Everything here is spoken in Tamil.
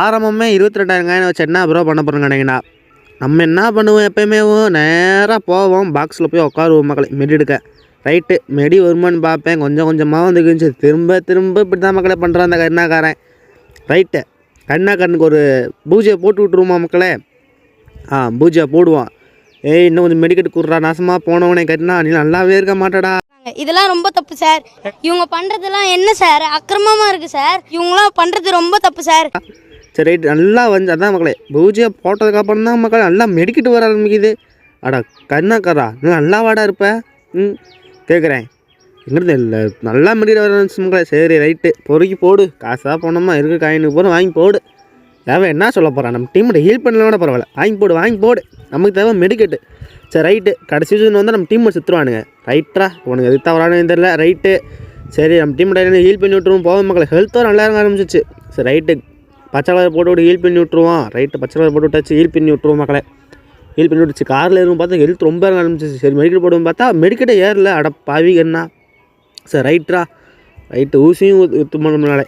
ஆரம்பமே இருபத்தி ரெண்டாயிரம் வச்சு என்ன ப்ரோ பண்ண போகிறோம் கணக்கினா நம்ம என்ன பண்ணுவோம் எப்பயுமே? நேராக போவோம். பாக்ஸில் போய் உட்காருவோம் மக்களை. மெடி எடுக்க. ரைட்டு மெடி வருமான்னு பார்ப்பேன். கொஞ்சம் கொஞ்சமாக வந்து கிழிச்சு திரும்ப திரும்ப இப்படி தான் மக்களை பண்ணுறான் அந்த கண்ணாக்காரன் ரைட்டு கண்ணாக்காரனுக்கு ஒரு பூஜையை போட்டு விட்ருவோமா மக்களே? ஆ பூஜை போடுவான். ஏய் இன்னும் கொஞ்சம் மெடிக்கெட் கூடுறா. நாசமாக போனவனே கட்டினா நீ நல்லாவே இருக்க மாட்டடா. இதெல்லாம் ரொம்ப தப்பு சார் இவங்க பண்றதெல்லாம் என்ன சார் அக்கிரமமா இருக்கு சார் இவங்களாம் பண்றது ரொம்ப தப்பு சார் சரி ரைட் நல்லா வந்து அதான் மக்களே பூஜையை போட்டதுக்கப்புறம் தான் மக்கள் நல்லா மெடிக்கிட்டு வர ஆரம்பிக்குது. அடா கண்ணாக்கரா நீ நல்லா வாடா இருப்ப. ம் கேட்குறேன் எங்கிறது இல்லை நல்லா மெடிக்கிட்டு வர ஆரம்பிச்சு மக்களே. சரி ரைட்டு பொறுக்கி போடு. காசாக போனோமா இருக்க காயினுக்கு போகிற வாங்கி போடு. தேவை என்ன சொல்ல போகிறான் நம்ம டீமோட ஹீல் பண்ணலோட பரவாயில்ல. வாங்கி போடு வாங்கி போடு. நமக்கு தேவை மெடிக்கெட்டு. சரி ரைட்டு கடைசி சீசன் வந்து நம்ம டீம் செத்துருவானுங்க. ரைட்டா உனக்கு எது தவறானு தெரியல. ரைட்டு சரி நம்ம டீம் ஹீல் பண்ணி விட்டுருவோம் போதும் மக்களை. ஹெல்த்தும் நல்லா இருக்க ஆரம்பிச்சிச்சு. சரி ரைட்டு பச்சை கலர் போட்டு விட்டு ஹீல் பண்ணி விட்ருவோம் ரைட்டு பச்சை கலர் போட்டு விட்டாச்சு ஹீல் பண்ணி விட்ருவோம் மக்களே ஹீல் பண்ணி விட்டுச்சு காரில் ஏறும் பார்த்தா ஹெல்த் ரொம்ப ஆரம்பிச்சிச்சு சரி மெடிக்கல் போடுவோம் பார்த்தா மெடிக்கெட்டே ஏறல அட பாவி என்ன சரி ரைட்ரா ரைட்டு ஊசியும் இது முன்னாலே